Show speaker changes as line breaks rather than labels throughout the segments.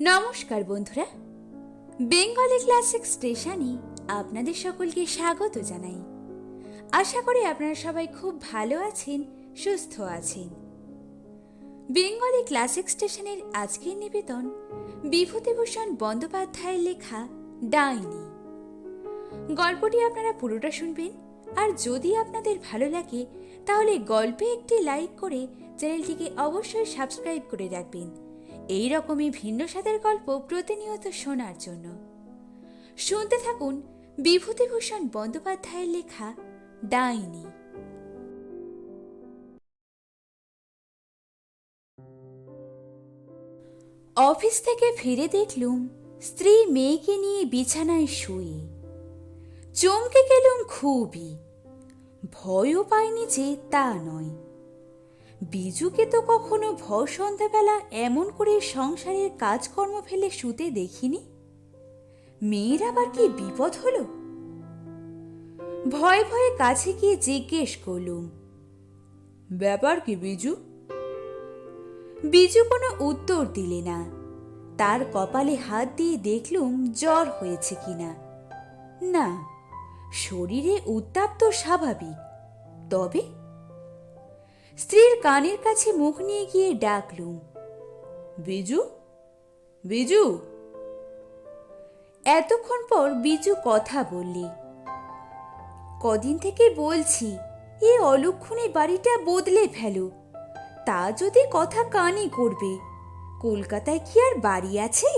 নমস্কার বন্ধুরা। Bengali classic স্টেশনে আপনাদের সকলকে স্বাগত জানাই। আশা করি আপনারা সবাই খুব ভালো আছেন, সুস্থ আছেন। বেঙ্গলি ক্লাসিক স্টেশনের আজকের নিবেদন বিভূতিভূষণ বন্দ্যোপাধ্যায়ের লেখা ডাইনি। গল্পটি আপনারা পুরোটা শুনবেন, আর যদি আপনাদের ভালো লাগে, তাহলে গল্পে একটি লাইক করে চ্যানেলটিকে অবশ্যই সাবস্ক্রাইব করে রাখবেন। এই রকমই ভিন্ন স্বাদের গল্প প্রতিনিয়ত শোনার জন্য। শুনতে থাকুন বিভূতিভূষণ বন্দ্যোপাধ্যায়ের লেখা ডাইনি। অফিস থেকে ফিরে দেখলুম স্ত্রী মেয়েকে নিয়ে বিছানায় শুয়ে চমকে গেলুম খুবই। ভয়ও পাইনি যে তা নয়। বিজুকে তো কখনো ভর সন্ধ্যাবেলা এমন করে সংসারের কাজকর্ম ফেলে শুতে দেখিনি। মেয়ের আবার কি বিপদ হলো? ভয়ে ভয়ে কাছে গিয়ে জিজ্ঞেস করলুম, ব্যাপার কি বিজু? বিজু কোনো উত্তর দিলে না। তার কপালে হাত দিয়ে দেখলুম জ্বর হয়েছে কিনা। না, শরীরে উত্তাপ তো স্বাভাবিক, তবে স্ত্রীর কানের কাছে মুখ নিয়ে গিয়ে ডাকলুম, বিজু বিজু? এতক্ষণ পর বিজু কথা বললি, কদিন থেকে বলছি, এ অলক্ষণে বাড়িটা বদলে ফেলো, তা যদি কথা কানে করবে, কলকাতায় কি আর বাড়ি আছে?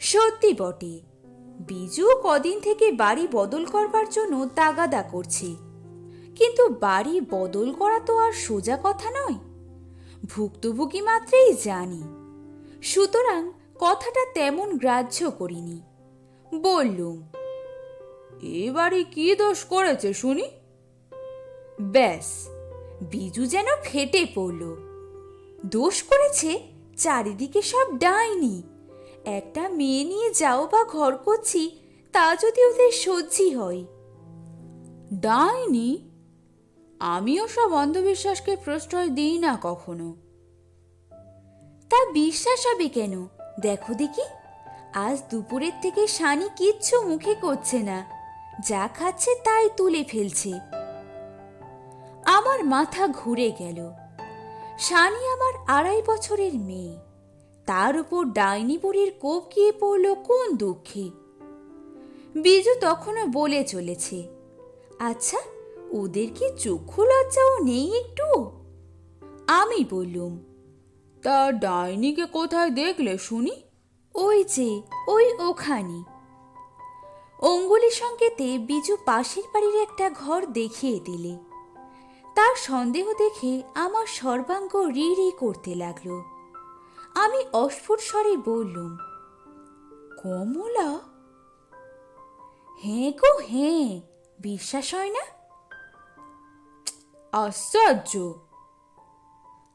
সত্যি বটে, বিজু কদিন থেকে বাড়ি বদল করবার জন্য তাগাদা করছে। কিন্তু বাড়ি বদল করা তো আর সোজা কথা নয়। ভুক্তভোগী মাত্রেই জানি। সুতরাং কথাটা তেমন গ্রাহ্য করিনি। বললুম, এ বাড়ি কি দোষ করেছে শুনি? ব্যাস, বিজু যেন ফেটে পড়ল। দোষ করেছে চারিদিকে সব ডাইনি। একটা মেয়ে নিয়ে যাও বা ঘর করছি, তা যদি ওদের সহ্যই হয়। ডাইনি? আমিও সব অন্ধবিশ্বাসকে প্রশ্রয় দিই না কখনো। তা বিশ্বাস হবে কেন? দেখো দেখি। আজ দুপুরের থেকে শানি কিচ্ছু মুখে করছে না। যা খাচ্ছে তাই তুলে ফেলছে। আমার মাথা ঘুরে গেল। সানি আমার আড়াই বছরের মেয়ে। তার উপর ডাইনি বুড়ির কোপ গিয়ে পড়ল কোন দুঃখে। বিজু তখনও বলে চলেছে আচ্ছা ওদের কি চক্ষু লজ্জাও নেই একটু? আমি বললুম, তা ডাইনিকে কোথায় দেখলে শুনি? ওই যে, ওই ওখানে। অঙ্গুলি সংকেতে বিজু পাশের বাড়ির একটা ঘর দেখিয়ে দিলে। তার সন্দেহ দেখে আমার সর্বাঙ্গ রি রি করতে লাগল। আমি অস্ফুট স্বরে বললুম, কমলা? হ্যাঁ গো হ্যাঁ বিশ্বাস হয় না? আশ্চর্য।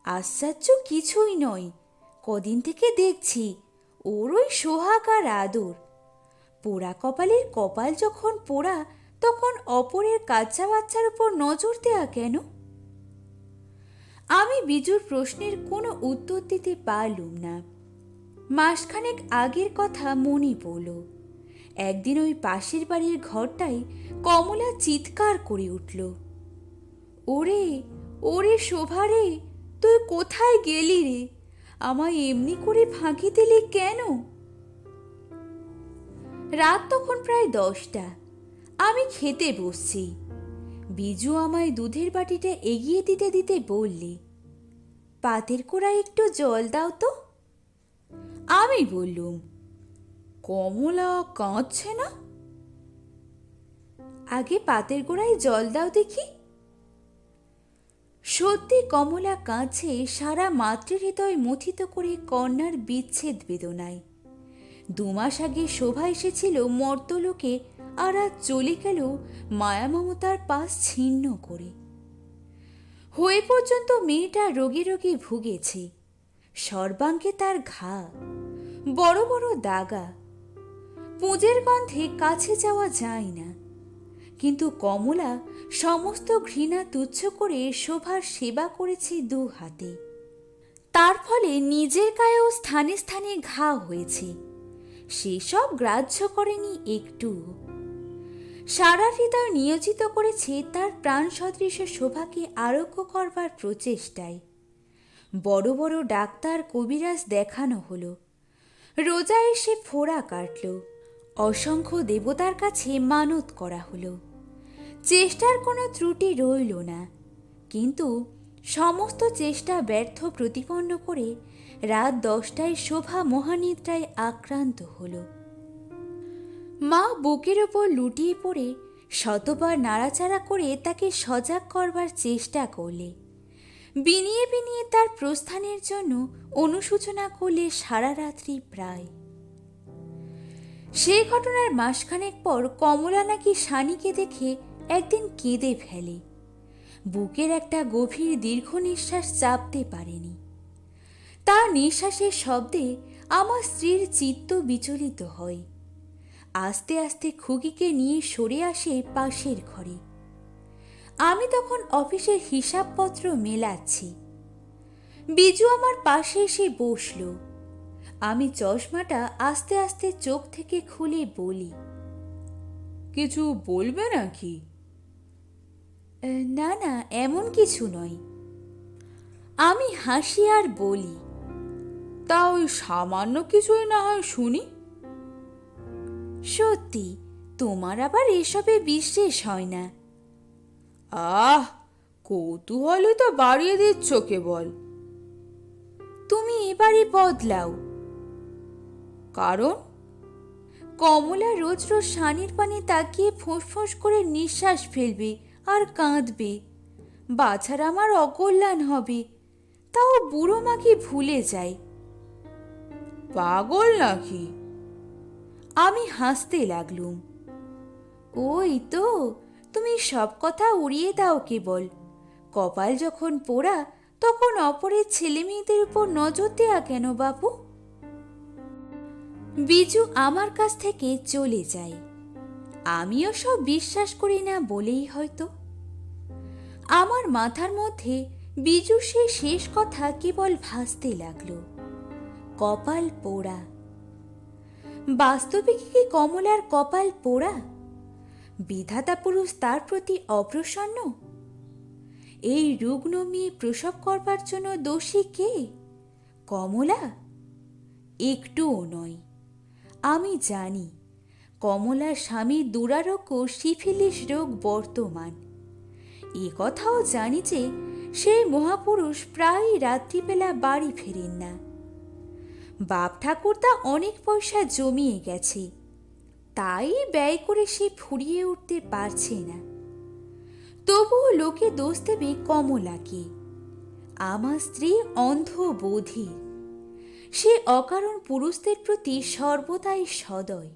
আশ্চর্য কিছুই নয়। কদিন থেকে দেখছি ওর ওই সোহাগ আর আদর। পোড়া কপালের কপাল যখন পোড়া, তখন অপরের কাচ্চা বাচ্চার উপর নজর দেয়া কেন? আমি বিজুর প্রশ্নের কোনো উত্তর দিতে পারলুম না। মাসখানেক আগের কথা মনে পড়ল। একদিন ওই পাশের বাড়ির ঘরটাই কমলা চিৎকার করে উঠল। ওরে ওরে শোভা রে তুই কোথায় গেলি রে? আমায় এমনি করে ফাঁকি দিলি কেন? রাত তখন প্রায় দশটা। আমি খেতে বসছি। বিজু আমায় দুধের বাটিটা এগিয়ে দিতে দিতে বললে, পাতের কোড়ায় একটু জল দাও তো। আমি বললুম, কমলা কাঁদছে না? আগে পাতের গোড়ায় জল দাও দেখি। সত্যি কমলা কাঁদছে সারা মাতৃহৃদয় মথিত করে কন্যার বিচ্ছেদ বেদনায়। দুমাস আগে শোভা এসেছিল মর্তলোকে আর আজ চলে গেল মায়া মমতার পাশ ছিন্ন করে। হয়ে পর্যন্ত মেয়েটা রোগে রোগে ভুগেছে। সর্বাঙ্গে তার ঘা, বড় বড় দাগা। পুঁজের গন্ধে কাছে যাওয়া যায় না। কিন্তু কমলা সমস্ত ঘৃণা তুচ্ছ করে শোভার সেবা করেছে দু হাতে। তার ফলে নিজের গায়েও স্থানে স্থানে ঘা হয়েছে। সেসব গ্রাহ্য করেনি একটু। সারা হৃদয় নিয়োজিত করেছে তার প্রাণ সদৃশ শোভাকে আরোগ্য করবার প্রচেষ্টায়। বড় বড় ডাক্তার কবিরাজ দেখানো হলো। রোজা এসে ফোড়া কাটল। অসংখ্য দেবতার কাছে মানত করা হলো। চেষ্টার কোনো ত্রুটি রইল না। কিন্তু সমস্ত চেষ্টা ব্যর্থ প্রতিপন্ন করে রাত দশটায় শোভা মহানিদ্রায় আক্রান্ত হল। মা বুকের ওপর লুটিয়ে পড়ে শতবার নাড়াচাড়া করে তাকে সজাগ করবার চেষ্টা করলে। বিনিয়ে বিনিয়ে তার প্রস্থানের জন্য অনুসূচনা করলে সারা রাত্রি প্রায়। সেই ঘটনার মাসখানেক পর কমলা নাকি সানিকে দেখে একদিন কেঁদে ফেলে। বুকের একটা গভীর দীর্ঘ নিঃশ্বাস চাপতে পারেনি। তার নিঃশ্বাসের শব্দে আমার স্ত্রীর চিত্ত বিচলিত হয়। আস্তে আস্তে খুকিকে নিয়ে সরে আসে পাশের ঘরে। আমি তখন অফিসের হিসাবপত্র মেলাচ্ছি। বিজু আমার পাশে এসে বসল। আমি চশমাটা আস্তে আস্তে চোখ থেকে খুলে বলি
কিছু বলবে নাকি?
"এ, না না, এমন কিছু নয়। আমি হাসি আর বলি।
তা ওই সামান্য কিছুই না হয় শুনি।
সত্যি, তোমার আবার এসবে বিশ্বাস হয় না।
আহ, কৌতূহলই তো বাড়িয়ে দিচ্ছ কেবল।
তুমি এবারে বদলাও।
কারণ?
কমলা রোজ রোজ সানির পানে তাকিয়ে ফোঁস ফোঁস করে নিঃশ্বাস ফেলবে। আর কাঁদবে। বাছার আমার অকল্যাণ হবে, তাও বুড়ো মাকে ভুলে যায়?
পাগল নাকি?
আমি হাসতে লাগলুম। ওই তো, তুমি সব কথা উড়িয়ে দাও কেবল। কপাল যখন পোড়া, তখন অপরের ছেলে মেয়েদের উপর নজর দেয়া কেন বাবু বিজু আমার কাছ থেকে চলে যায়। আমিও সব বিশ্বাস করি না বলেই হয়তো। আমার মাথার মধ্যে বিজু সে শেষ কথা কেবল ভাসতে লাগল। কপাল পোড়া। বাস্তবে কি কি কমলার কপাল পোড়া? বিধাতা পুরুষ তার প্রতি অপ্রসন্ন? এই রুগ্ন মেয়ে প্রসব করবার জন্য দোষী কে? কমলা? একটুও নয়। আমি জানি। কমলার স্বামীর দুরারোগ্য সিফিলিস রোগ বর্তমান। এ কথাও জানি যে সেই মহাপুরুষ প্রায়ই রাত্রিবেলা বাড়ি ফেরেন না। বাপ ঠাকুরদা অনেক পয়সা জমিয়ে গেছে। তাই ব্যয় করে সে ফুরিয়ে উঠতে পারছে না। তবুও লোকে দোষ দেবে কমলাকে। আমার স্ত্রী অন্ধ বোধির সে অকারণ পুরুষদের প্রতি সর্বদাই সদয়।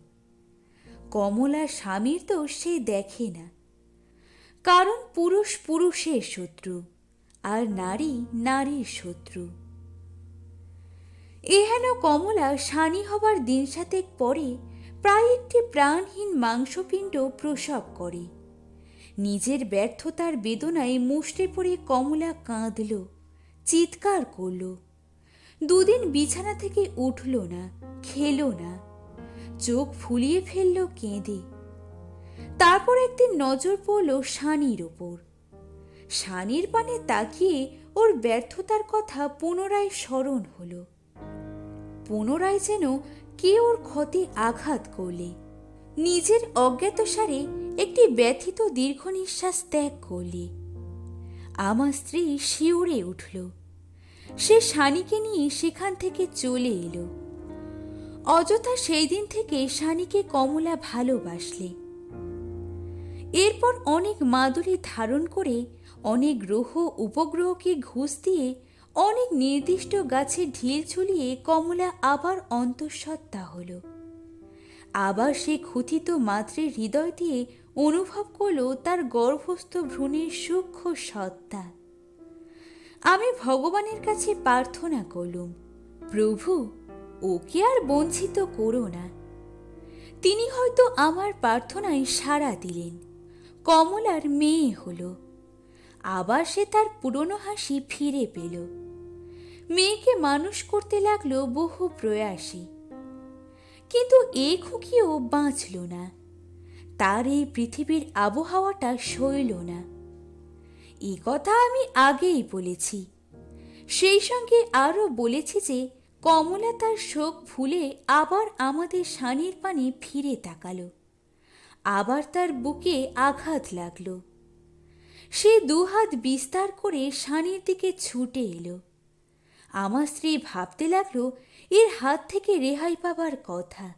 কমলার স্বামীর তো সে দেখে না। কারণ পুরুষ পুরুষের শত্রু, আর নারী নারীর শত্রু। এহেন কমলা সানি হবার দিন সাতেক পরে প্রায় একটি প্রাণহীন মাংসপিণ্ড প্রসব করে। নিজের ব্যর্থতার বেদনায় মুষ্টে পড়ে কমলা কাঁদল, চিৎকার করল। দুদিন বিছানা থেকে উঠল না, খেলো না চোখ ফুলিয়ে ফেলল কেঁদে। তারপর একদিন নজর পড়ল শানির ওপর শানির পানে তাকিয়ে ওর ব্যর্থতার কথা পুনরায় স্মরণ হলো। পুনরায় যেন কে ওর ক্ষতি আঘাত করলে। নিজের অজ্ঞাতসারে একটি ব্যথিত দীর্ঘ নিঃশ্বাস ত্যাগ করলে। আমার স্ত্রী শিউরে উঠল। সে শানিকে নিয়ে সেখান থেকে চলে এলো। অযথা সেই দিন থেকে শানিকে কমলা ভালোবাসলে। এরপর অনেক মাদুরি ধারণ করে অনেক গ্রহ উপগ্রহকে ঘুষ দিয়ে অনেক নির্দিষ্ট গাছে ঢিল ঝুলিয়ে কমলা আবার অন্তঃসত্ত্বা হল। আবার সে ক্ষুথিত মাতৃ হৃদয় দিয়ে অনুভব করল তার গর্ভস্থ ভ্রূণের সূক্ষ্ম সত্তা। আমি ভগবানের কাছে প্রার্থনা করলুম, প্রভু ওকে আর বঞ্চিত করো না। তিনি হয়তো আমার প্রার্থনায় সাড়া দিলেন। কমলার মেয়ে হলো। আবার সে তার পুরনো হাসি ফিরে পেল। মেয়েকে মানুষ করতে লাগল বহু প্রয়াসী। কিন্তু এ খুকিও বাঁচল না। তার এই পৃথিবীর আবহাওয়াটা সইল না। এ কথা আমি আগেই বলেছি। সেই সঙ্গে আরও বলেছি যে কমলা তার শোক ভুলে আবার আমাদের শানির পানে ফিরে তাকালো। আবার তার বুকে আঘাত লাগল। সে দুহাত বিস্তার করে শানির দিকে ছুটে এলো। আমার স্ত্রী ভাবতে লাগল, এর হাত থেকে রেহাই পাবার কথা।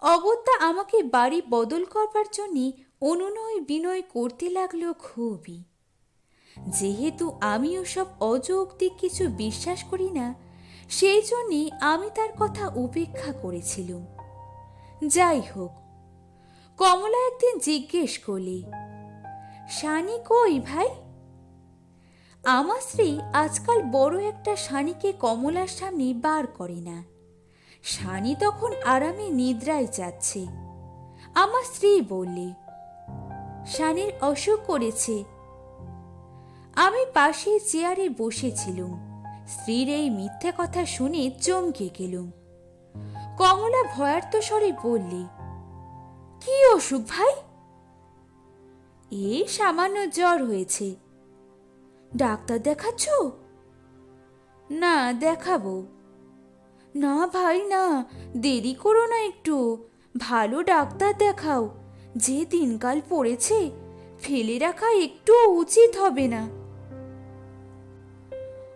অগত্যা আমাকে বাড়ি বদল করবার জন্য অনুনয় বিনয় করতে লাগল খুবই। যেহেতু আমি ওসব অযৌক্তিক কিছু বিশ্বাস করি না সেই জন্যে আমি তার কথা উপেক্ষা করেছিলুম। যাই হোক কমলা একদিন জিজ্ঞেস করলি, শানি কই ভাই? আমার স্ত্রী আজকাল বড় একটা শানিকে কমলার সামনে বার করে না। শানি তখন আরামে নিদ্রায় যাচ্ছে। আমার স্ত্রী বললে, শানির অসুখ করেছে। আমি পাশে চেয়ারে বসেছিলুম। স্ত্রীর এই মিথ্যে কথা শুনে চমকে গেলুম। কমলা ভয়ার্ত স্বরে বললে, কি অসুখ ভাই? এই সামান্য জ্বর হয়েছে। ডাক্তার দেখাচ্ছ? না, দেখাবো। না ভাই, না, দেরি করো না একটু। ভালো ডাক্তার দেখাও। যে দিনকাল পড়েছে, ফেলে রাখা একটু উচিত হবে না।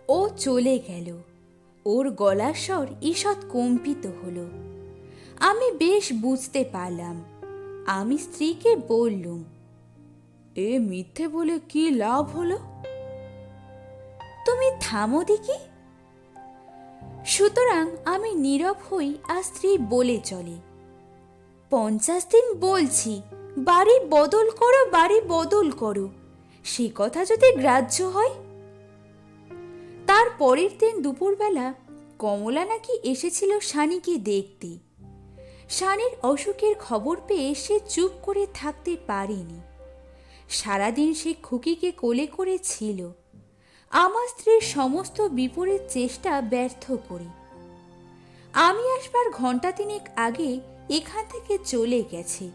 ও চলে গেল। ওর গলার স্বর ঈষৎ কম্পিত হলো। আমি বেশ বুঝতে পারলাম। আমি স্ত্রীকে বললুম,
এ মিথ্যে বলে কি লাভ হলো?
তুমি থামো দেখি। সুতরাং আমি নীরব হই আর স্ত্রী বলে চলে, পঞ্চাশ দিন বলছি, বাড়ি বদল করো, বাড়ি বদল করো। সে কথা যদি গ্রাহ্য হয় তার পরের দিন দুপুরবেলা কমলা নাকি এসেছিল শানিকে দেখতে। শানির অসুখের খবর পেয়ে সে চুপ করে থাকতে পারেনি। সারাদিন সে খুকিকে কোলে করে ছিল। আমার স্ত্রীর সমস্ত বিপরীত চেষ্টা ব্যর্থ করি। আমি আসবার ঘণ্টা তিনেক আগে এখান থেকে চলে গেছে।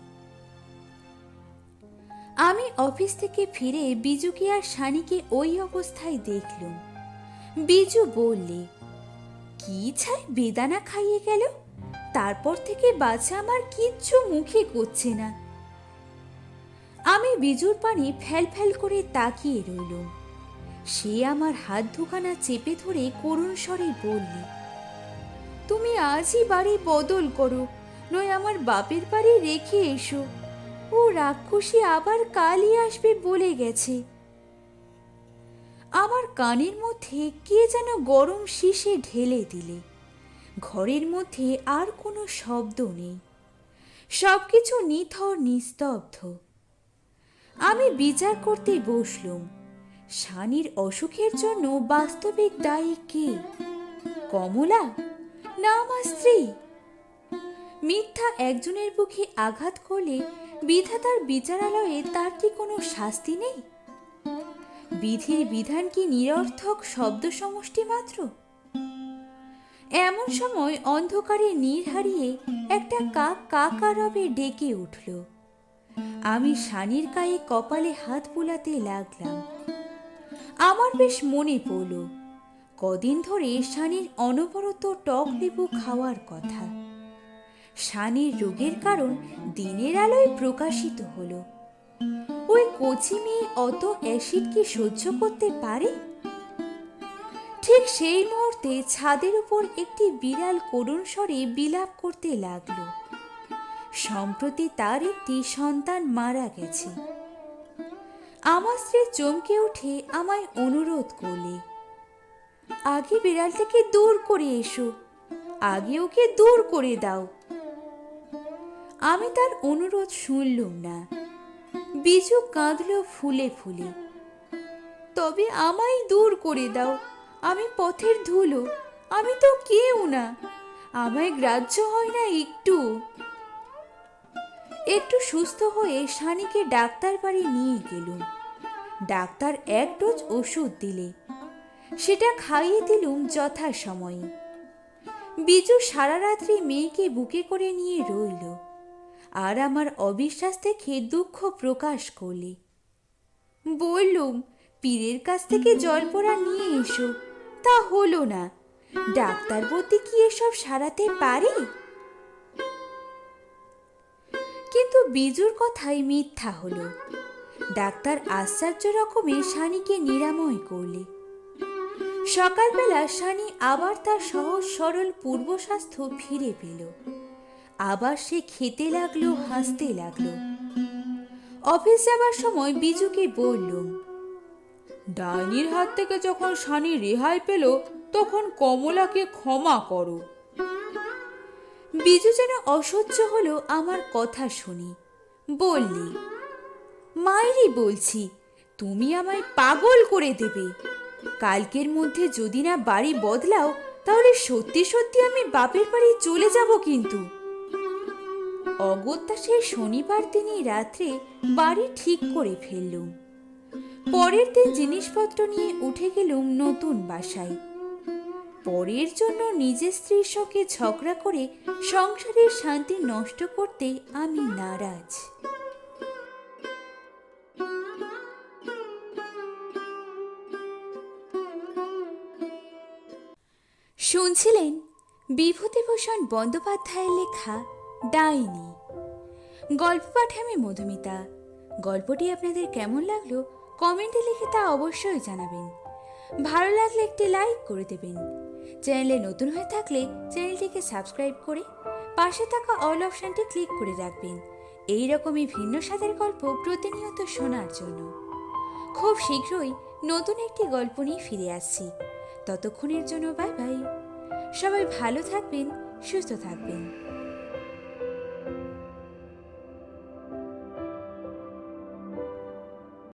আমি অফিস থেকে ফিরে বিজুকে আর শানিকে ওই অবস্থায় দেখলুম। বিজু বললে, কি ছাই বেদানা খাইয়ে গেল? তারপর থেকে বাছা আমার কিচ্ছু মুখে করছে না। আমি বিজুর পানি ফ্যাল ফ্যাল করে তাকিয়ে রইলুম। সে আমার হাত দুখানা চেপে ধরে করুণ স্বরে বললে, তুমি আজই বাড়ি বদল করো, নয় আমার বাপের বাড়ি রেখে এসো। ও রাক্ষসী আবার কালই আসবে বলে গেছে। আমার কানের মধ্যে কে যেন গরম শীষে ঢেলে দিলে। ঘরের মধ্যে আর কোনো শব্দ নেই। সব কিছু নিথর, নিস্তব্ধ। আমি বিচার করতে বসলুম। শানির অসুখের জন্য বাস্তবিক দায়ী কে? কমলা? না আমার স্ত্রী? মিথ্যা একজনের বুকে আঘাত করলে বিধাতার বিচারালয়ে তার কি কোনো শাস্তি নেই? বিধির বিধান কি নিরর্থক শব্দ সমষ্টি মাত্র? এমন সময় অন্ধকারে নীর হারিয়ে একটা কাক কাকারবে ডেকে উঠল। আমি শানির গায়ে কপালে হাত বুলাতে লাগলাম। আমার বেশ মনে পড়ল, কদিন ধরে শানির অনবরত টক লেবু খাওয়ার কথা। শানির রোগের কারণ দিনের আলোয় প্রকাশিত হলো। ওই কচি মেয়ে অত অ্যাসিড কি সহ্য করতে পারে? ঠিক সেই মুহূর্তে ছাদের উপর একটি বিড়াল করুণ স্বরে বিলাপ করতে লাগল। সম্প্রতি তার একটি সন্তান মারা গেছে। আমার স্ত্রী চমকে উঠে আমায় অনুরোধ করলে, আগে বিড়ালটাকে দূর করে এসো, আগে ওকে দূর করে দাও। আমি তার অনুরোধ শুনলুম না। বিজু কাঁদল ফুলে ফুলে। তবে আমায় দূর করে দাও, আমি পথের ধুলো, আমি তো কেউ না, আমায় গ্রাহ্য হয় না একটু। একটু সুস্থ হয়ে শানিকে ডাক্তার বাড়ি নিয়ে গেলুম ডাক্তার এক ডোজ ওষুধ দিলে। সেটা খাইয়ে দিলুম যথাসময়ে। বিজু সারা রাত্রি মেয়েকে বুকে করে নিয়ে রইল। আর আমার অবিশ্বাস দেখে দুঃখ প্রকাশ করলে। বললুম, পীরের কাছ থেকে জল পোড়া নিয়ে এসো। তা হলো না। ডাক্তার বলতে কি এসব সারাতে পারে? কিন্তু বিজুর কথাই মিথ্যা হলো। ডাক্তার আশ্চর্য রকমে শানিকে নিরাময় করলে। সকালবেলা শানি আবার তার সহজ সরল পূর্ব স্বাস্থ্য ফিরে পেল। আবার সে খেতে লাগল, হাসতে লাগল। অফিস যাবার সময় বিজুকে বললুম
ডাইনির হাত থেকে যখন শানি রেহাই পেল, তখন কমলাকে ক্ষমা করো।
বিজু যেন অসহ্য হলো আমার কথা শুনি। বললি মায়েরই বলছি, তুমি আমায় পাগল করে দেবে। কালকের মধ্যে যদি না বাড়ি বদলাও, তাহলে সত্যি সত্যি আমি বাপের বাড়ি চলে যাব কিন্তু। অগত্যা সেই শনিবার দিনই রাত্রে বাড়ি ঠিক করে ফেললুম। পরের দিন জিনিসপত্র নিয়ে উঠে গেলুম নতুন বাসায়। পরের জন্য নিজের স্ত্রীর সঙ্গে ঝগড়া করে সংসারের শান্তি নষ্ট করতে আমি নারাজ। শুনছিলেন বিভূতিভূষণ বন্দ্যোপাধ্যায়ের লেখা ডাইনি। গল্প পাঠে আমি মধুমিতা। গল্পটি আপনাদের কেমন লাগল কমেন্টে লিখে তা অবশ্যই জানাবেন। ভালো লাগলে একটি লাইক করে দেবেন। চ্যানেলে নতুন হয়ে থাকলে চ্যানেলটিকে সাবস্ক্রাইব করে পাশে থাকা অল অপশানটি ক্লিক করে রাখবেন। এই রকমই ভিন্ন স্বাদের গল্প প্রতিনিয়ত শোনার জন্য। খুব শীঘ্রই নতুন একটি গল্প নিয়ে ফিরে আসছি। ততক্ষণের জন্য বাই বাই। সবাই ভালো থাকবেন, সুস্থ থাকবেন।